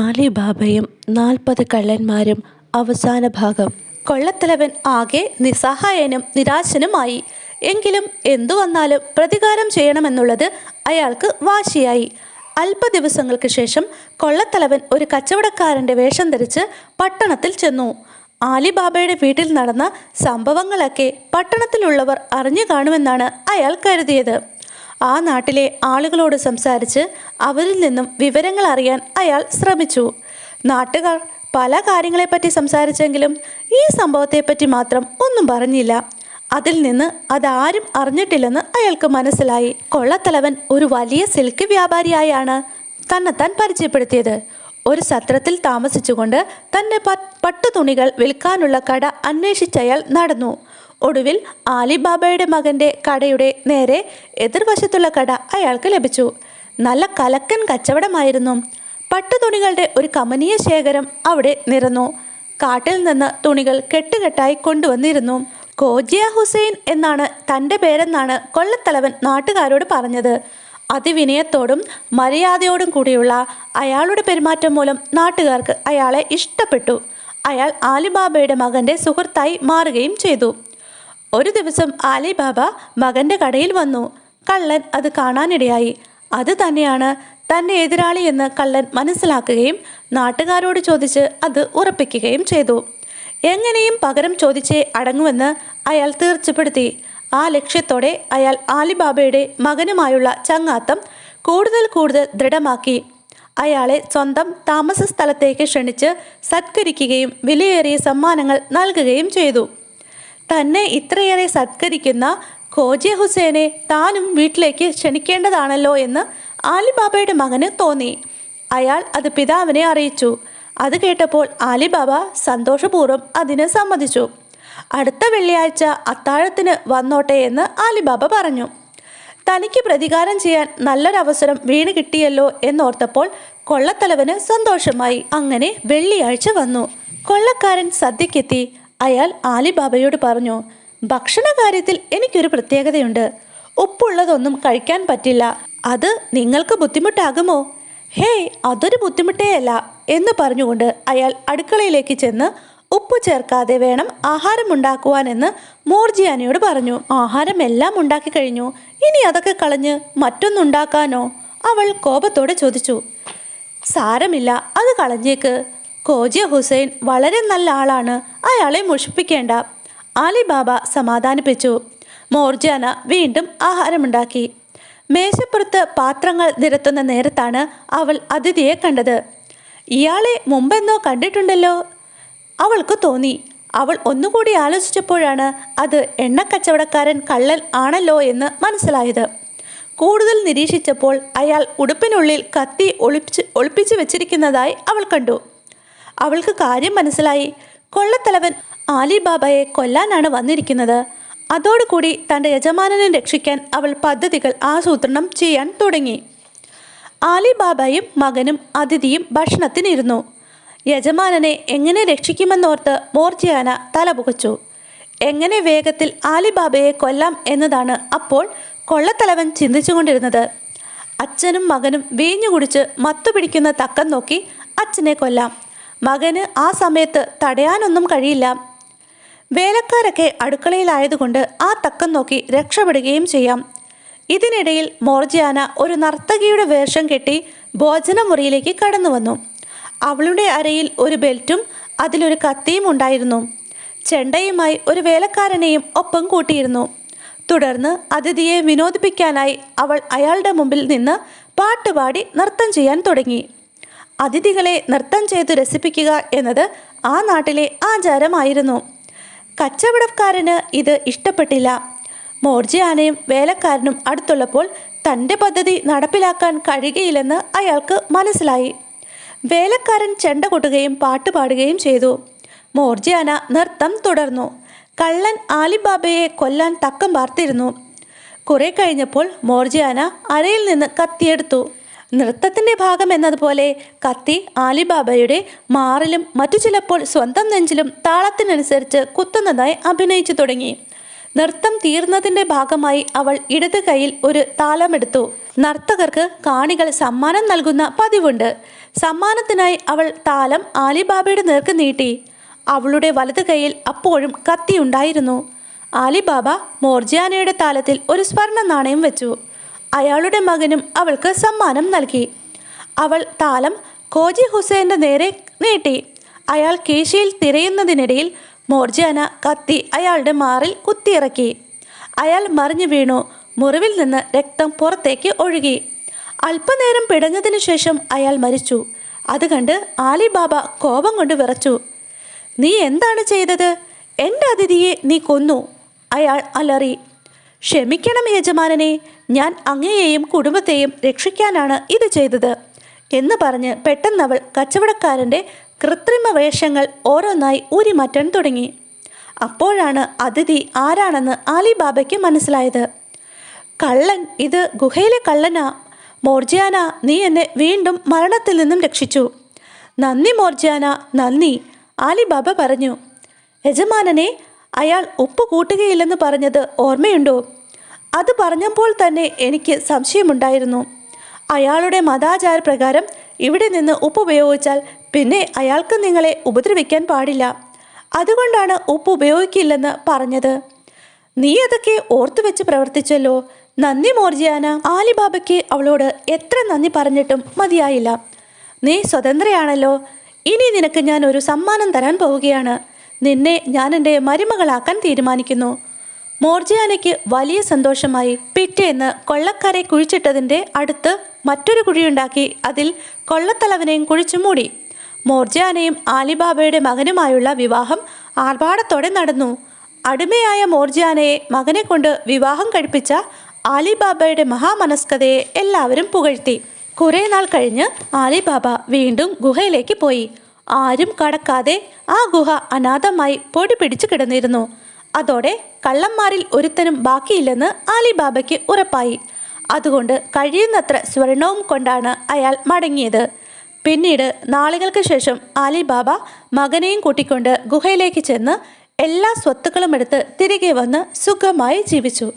ആലിബാബയും നാൽപ്പത് കള്ളന്മാരും അവസാന ഭാഗം. കൊള്ളത്തലവൻ ആകെ നിസ്സഹായനും നിരാശനുമായി. എങ്കിലും എന്തു വന്നാലും പ്രതികാരം ചെയ്യണമെന്നുള്ളത് അയാൾക്ക് വാശിയായി. അല്പ ദിവസങ്ങൾക്ക് ശേഷം കൊള്ളത്തലവൻ ഒരു കച്ചവടക്കാരന്റെ വേഷം ധരിച്ച് പട്ടണത്തിൽ ചെന്നു. ആലിബാബയുടെ വീട്ടിൽ നടന്ന സംഭവങ്ങളൊക്കെ പട്ടണത്തിലുള്ളവർ അറിഞ്ഞു കാണുമെന്നാണ് അയാൾ കരുതിയത്. ആ നാട്ടിലെ ആളുകളോട് സംസാരിച്ച് അവരിൽ നിന്നും വിവരങ്ങൾ അറിയാൻ അയാൾ ശ്രമിച്ചു. നാട്ടുകാർ പല കാര്യങ്ങളെപ്പറ്റി സംസാരിച്ചെങ്കിലും ഈ സംഭവത്തെപ്പറ്റി മാത്രം ഒന്നും പറഞ്ഞില്ല. അതിൽ നിന്ന് അതാരും അറിഞ്ഞിട്ടില്ലെന്ന് അയാൾക്ക് മനസ്സിലായി. കൊള്ളത്തലവൻ ഒരു വലിയ സിൽക്ക് വ്യാപാരിയായാണ് തന്നെത്താൻ പരിചയപ്പെടുത്തിയത്. ഒരു സത്രത്തിൽ താമസിച്ചുകൊണ്ട് തന്റെ പട്ടുതുണികൾ വിൽക്കാനുള്ള കട അന്വേഷിച്ചയാൾ നടന്നു. ഒടുവിൽ ആലിബാബയുടെ മകന്റെ കടയുടെ നേരെ എതിർവശത്തുള്ള കട അയാൾക്ക് ലഭിച്ചു. നല്ല കലക്കൻ കച്ചവടമായിരുന്നു. പട്ടുതുണികളുടെ ഒരു കമനീയ ശേഖരം അവിടെ നിറന്നു. കാട്ടിൽ നിന്ന് തുണികൾ കെട്ടുകെട്ടായി കൊണ്ടുവന്നിരുന്നു. കോജിയ ഹുസൈൻ എന്നാണ് തന്റെ പേരെന്നാണ് കൊള്ളത്തലവൻ നാട്ടുകാരോട് പറഞ്ഞത്. അതിവിനയത്തോടും മര്യാദയോടും കൂടിയുള്ള അയാളുടെ പെരുമാറ്റം മൂലം നാട്ടുകാർക്ക് അയാളെ ഇഷ്ടപ്പെട്ടു. അയാൾ ആലിബാബയുടെ മകന്റെ സുഹൃത്തായി മാറുകയും ചെയ്തു. ഒരു ദിവസം ആലിബാബ മകന്റെ കടയിൽ വന്നു. കള്ളൻ അത് കാണാനിടയായി. അത് തന്നെയാണ് തന്റെ എതിരാളി എന്ന് കള്ളൻ മനസ്സിലാക്കുകയും നാട്ടുകാരോട് ചോദിച്ച് അത് ഉറപ്പിക്കുകയും ചെയ്തു. എങ്ങനെയും പകരം ചോദിച്ചേ അടങ്ങുമെന്ന് അയാൾ തീർച്ചപ്പെടുത്തി. ആ ലക്ഷ്യത്തോടെ അയാൾ ആലിബാബയുടെ മകനുമായുള്ള ചങ്ങാത്തം കൂടുതൽ കൂടുതൽ ദൃഢമാക്കി. അയാളെ സ്വന്തം താമസ സ്ഥലത്തേക്ക് ക്ഷണിച്ച് സത്കരിക്കുകയും വിലയേറിയ സമ്മാനങ്ങൾ നൽകുകയും ചെയ്തു. തന്നെ ഇത്രയേറെ സത്കരിക്കുന്ന ഖോജെ ഹുസൈനെ താനും വീട്ടിലേക്ക് ക്ഷണിക്കേണ്ടതാണല്ലോ എന്ന് ആലിബാബയുടെ മകന് തോന്നി. അയാൾ അത് പിതാവിനെ അറിയിച്ചു. അത് കേട്ടപ്പോൾ ആലിബാബ സന്തോഷപൂർവം അതിന് സമ്മതിച്ചു. അടുത്ത വെള്ളിയാഴ്ച അത്താഴത്തിന് വന്നോട്ടെ എന്ന് ആലിബാബ പറഞ്ഞു. തനിക്ക് പ്രതികാരം ചെയ്യാൻ നല്ലൊരവസരം വീണ് കിട്ടിയല്ലോ എന്നോർത്തപ്പോൾ കൊള്ളത്തലവന് സന്തോഷമായി. അങ്ങനെ വെള്ളിയാഴ്ച വന്നു. കൊള്ളക്കാരൻ സദ്യക്കെത്തി അയാൾ ആലിബാബയോട് പറഞ്ഞു ഭക്ഷണ കാര്യത്തിൽ എനിക്കൊരു പ്രത്യേകതയുണ്ട്. ഉപ്പുള്ളതൊന്നും കഴിക്കാൻ പറ്റില്ല. അത് നിങ്ങൾക്ക് ബുദ്ധിമുട്ടാകുമോ? ഹേയ് അതൊരു ബുദ്ധിമുട്ടേ അല്ല എന്ന് പറഞ്ഞുകൊണ്ട് അയാൾ അടുക്കളയിലേക്ക് ചെന്ന് ഉപ്പ് ചേർക്കാതെ വേണം ആഹാരം ഉണ്ടാക്കുവാനെന്ന് മോർജിയാനിയോട് പറഞ്ഞു. ആഹാരം എല്ലാം ഉണ്ടാക്കി കഴിഞ്ഞു. ഇനി അതൊക്കെ കളഞ്ഞ് മറ്റൊന്നുണ്ടാക്കാനോ? അവൾ കോപത്തോടെ ചോദിച്ചു. സാരമില്ല അത് കളഞ്ഞേക്ക്. കോജിയ ഹുസൈൻ വളരെ നല്ല ആളാണ്. അയാളെ മുഷിപ്പിക്കേണ്ട ആലിബാബ സമാധാനിപ്പിച്ചു. മോർജാന വീണ്ടും ആഹാരമുണ്ടാക്കി. മേശപ്പുറത്ത് പാത്രങ്ങൾ നിരത്തുന്ന നേരത്താണ് അവൾ അതിഥിയെ കണ്ടത്. ഇയാളെ മുമ്പെന്നോ കണ്ടിട്ടുണ്ടല്ലോ? അവൾക്ക് തോന്നി. അവൾ ഒന്നുകൂടി ആലോചിച്ചപ്പോഴാണ് അത് എണ്ണക്കച്ചവടക്കാരൻ കള്ളൻ ആണല്ലോ എന്ന് മനസ്സിലായത്. കൂടുതൽ നിരീക്ഷിച്ചപ്പോൾ അയാൾ ഉടുപ്പിനുള്ളിൽ കത്തി ഒളിപ്പിച്ച് ഒളിപ്പിച്ചു വെച്ചിരിക്കുന്നതായി അവൾ കണ്ടു. അവൾക്ക് കാര്യം മനസ്സിലായി. കൊള്ളത്തലവൻ ആലിബാബയെ കൊല്ലാനാണ് വന്നിരിക്കുന്നത്. അതോടുകൂടി തന്റെ യജമാനനെ രക്ഷിക്കാൻ അവൾ പദ്ധതികൾ ആസൂത്രണം ചെയ്യാൻ തുടങ്ങി. ആലിബാബയും മകനും അതിഥിയും ഭക്ഷണത്തിനിരുന്നു. യജമാനനെ എങ്ങനെ രക്ഷിക്കുമെന്നോർത്ത് മോർജിയാന തലപുകച്ചു എങ്ങനെ വേഗത്തിൽ ആലിബാബയെ കൊല്ലാം എന്നതാണ് അപ്പോൾ കൊള്ളത്തലവൻ ചിന്തിച്ചുകൊണ്ടിരുന്നത്. അച്ഛനും മകനും വീഞ്ഞു കുടിച്ച് മത്തുപിടിക്കുന്ന തക്കം നോക്കി അച്ഛനെ കൊല്ലാം. മകന് ആ സമയത്ത് തടയാനൊന്നും കഴിയില്ല. വേലക്കാരൊക്കെ അടുക്കളയിലായതുകൊണ്ട് ആ തക്കം നോക്കി രക്ഷപ്പെടുകയും ചെയ്യാം. ഇതിനിടയിൽ മോർജിയാന ഒരു നർത്തകിയുടെ വേഷം കെട്ടി ഭോജനമുറിയിലേക്ക് കടന്നു വന്നു അവളുടെ അരയിൽ ഒരു ബെൽറ്റും അതിലൊരു കത്തിയും ഉണ്ടായിരുന്നു. ചെണ്ടയുമായി ഒരു വേലക്കാരനെയും ഒപ്പം കൂട്ടിയിരുന്നു. തുടർന്ന് അതിഥിയെ വിനോദിപ്പിക്കാനായി അവൾ അയാളുടെ മുമ്പിൽ നിന്ന് പാട്ടുപാടി നൃത്തം ചെയ്യാൻ തുടങ്ങി. അതിഥികളെ നൃത്തം ചെയ്തു രസിപ്പിക്കുക എന്നത് ആ നാട്ടിലെ ആചാരമായിരുന്നു. കച്ചവടക്കാരന് ഇത് ഇഷ്ടപ്പെട്ടില്ല. മോർജിയാനയും വേലക്കാരനും അടുത്തുള്ളപ്പോൾ തന്റെ പദ്ധതി നടപ്പിലാക്കാൻ കഴിയുകയില്ലെന്ന് അയാൾക്ക് മനസ്സിലായി. വേലക്കാരൻ ചെണ്ട കൊട്ടുകയും പാട്ടുപാടുകയും ചെയ്തു. മോർജിയാന നൃത്തം തുടർന്നു. കള്ളൻ ആലിബാബയെ കൊല്ലാൻ തക്കം പാർത്തിരുന്നു. കുറെ കഴിഞ്ഞപ്പോൾ മോർജിയാന അരയിൽ നിന്ന് കത്തിയെടുത്തു. നൃത്തത്തിന്റെ ഭാഗം എന്നതുപോലെ കത്തി ആലിബാബയുടെ മാറിലും മറ്റു ചിലപ്പോൾ സ്വന്തം നെഞ്ചിലും താളത്തിനനുസരിച്ച് കുത്തുന്നതായി അഭിനയിച്ചു തുടങ്ങി. നൃത്തം തീർന്നതിന്റെ ഭാഗമായി അവൾ ഇടത് കൈയിൽ ഒരു താളമെടുത്തു. നർത്തകർക്ക് കാണികൾ സമ്മാനം നൽകുന്ന പതിവുണ്ട്. സമ്മാനത്തിനായി അവൾ താലം ആലിബാബയുടെ നേർക്ക് നീട്ടി. അവളുടെ വലത് കൈയിൽ അപ്പോഴും കത്തിയുണ്ടായിരുന്നു. ആലിബാബ മോർജിയാനയുടെ താലത്തിൽ ഒരു സ്വർണ നാണയം വെച്ചു. അയാളുടെ മകനും അവൾക്ക് സമ്മാനം നൽകി. അവൾ താലം കോജി ഹുസൈന്റെ നേരെ നീട്ടി. അയാൾ കീശയിൽ തിരയുന്നതിനിടയിൽ മോർജാന കത്തി അയാളുടെ മാറിൽ കുത്തിയിറക്കി. അയാൾ മറിഞ്ഞു വീണു. മുറിവിൽ നിന്ന് രക്തം പുറത്തേക്ക് ഒഴുകി. അല്പനേരം പിടഞ്ഞതിനു ശേഷം അയാൾ മരിച്ചു. അത് കണ്ട് ആലിബാബ കോപം കൊണ്ട് വിറച്ചു. നീ എന്താണ് ചെയ്തത്? എന്റെ അതിഥിയെ നീ കൊന്നു അയാൾ അലറി. ക്ഷമിക്കണം യജമാനനെ. ഞാൻ അങ്ങയെയും കുടുംബത്തെയും രക്ഷിക്കാനാണ് ഇത് ചെയ്തത് എന്ന് പറഞ്ഞ് പെട്ടെന്നവൾ കച്ചവടക്കാരന്റെ കൃത്രിമ വേഷങ്ങൾ ഓരോന്നായി ഊരിമാറ്റാൻ തുടങ്ങി. അപ്പോഴാണ് അതിഥി ആരാണെന്ന് ആലിബാബയ്ക്ക് മനസ്സിലായത്. കള്ളൻ ഇത് ഗുഹയിലെ കള്ളനാ. മോർജിയാന നീ എന്നെ വീണ്ടും മരണത്തിൽ നിന്നും രക്ഷിച്ചു. നന്ദി മോർജിയാന നന്ദി ആലിബാബ പറഞ്ഞു. യജമാനനെ അയാൾ ഉപ്പ് കൂട്ടുകയില്ലെന്ന് പറഞ്ഞത് ഓർമ്മയുണ്ടോ? അത് പറഞ്ഞപ്പോൾ തന്നെ എനിക്ക് സംശയമുണ്ടായിരുന്നു. അയാളുടെ മതാചാരപ്രകാരം ഇവിടെ നിന്ന് ഉപ്പ് ഉപയോഗിച്ചാൽ പിന്നെ അയാൾക്ക് നിങ്ങളെ ഉപദ്രവിക്കാൻ പാടില്ല. അതുകൊണ്ടാണ് ഉപ്പ് ഉപയോഗിക്കില്ലെന്ന് പറഞ്ഞത്. നീ അതൊക്കെ ഓർത്തു വെച്ച് പ്രവർത്തിച്ചല്ലോ. നന്ദി മോർജിയാന. ആലിബാബയ്ക്ക് അവളോട് എത്ര നന്ദി പറഞ്ഞിട്ടും മതിയായില്ല. നീ സ്വതന്ത്രയാണല്ലോ. ഇനി നിനക്ക് ഞാൻ ഒരു സമ്മാനം തരാൻ പോവുകയാണ്. നിന്നെ ഞാൻ എന്റെ മരുമകളാക്കാൻ തീരുമാനിക്കുന്നു. മോർജിയാനയ്ക്ക് വലിയ സന്തോഷമായി പിറ്റേന്ന് കൊള്ളക്കാരെ കുഴിച്ചിട്ടതിന്റെ അടുത്ത് മറ്റൊരു കുഴിയുണ്ടാക്കി അതിൽ കൊള്ളത്തലവനെയും കുഴിച്ചു മൂടി. മോർജിയാനയും ആലിബാബയുടെ മകനുമായുള്ള വിവാഹം ആർഭാടത്തോടെ നടന്നു. അടിമയായ മോർജിയാനയെ മകനെ കൊണ്ട് വിവാഹം കഴിപ്പിച്ച ആലിബാബയുടെ മഹാമനസ്കതയെ എല്ലാവരും പുകഴ്ത്തി. കുറേ നാൾ കഴിഞ്ഞ് ആലിബാബ വീണ്ടും ഗുഹയിലേക്ക് പോയി. ആരും കടക്കാതെ ആ ഗുഹ അനാഥമായി പൊടി പിടിച്ചു കിടന്നിരുന്നു. അതോടെ കള്ളന്മാരിൽ ഒരുത്തനും ബാക്കിയില്ലെന്ന് ആലിബാബയ്ക്ക് ഉറപ്പായി. അതുകൊണ്ട് കഴിയുന്നത്ര സ്വർണവും കൊണ്ടാണ് അയാൾ മടങ്ങിയത്. പിന്നീട് നാളുകൾക്ക് ശേഷം ആലിബാബ മകനെയും കൂട്ടിക്കൊണ്ട് ഗുഹയിലേക്ക് ചെന്ന് എല്ലാ സ്വത്തുക്കളും എടുത്ത് തിരികെ വന്ന് സുഖമായി ജീവിച്ചു.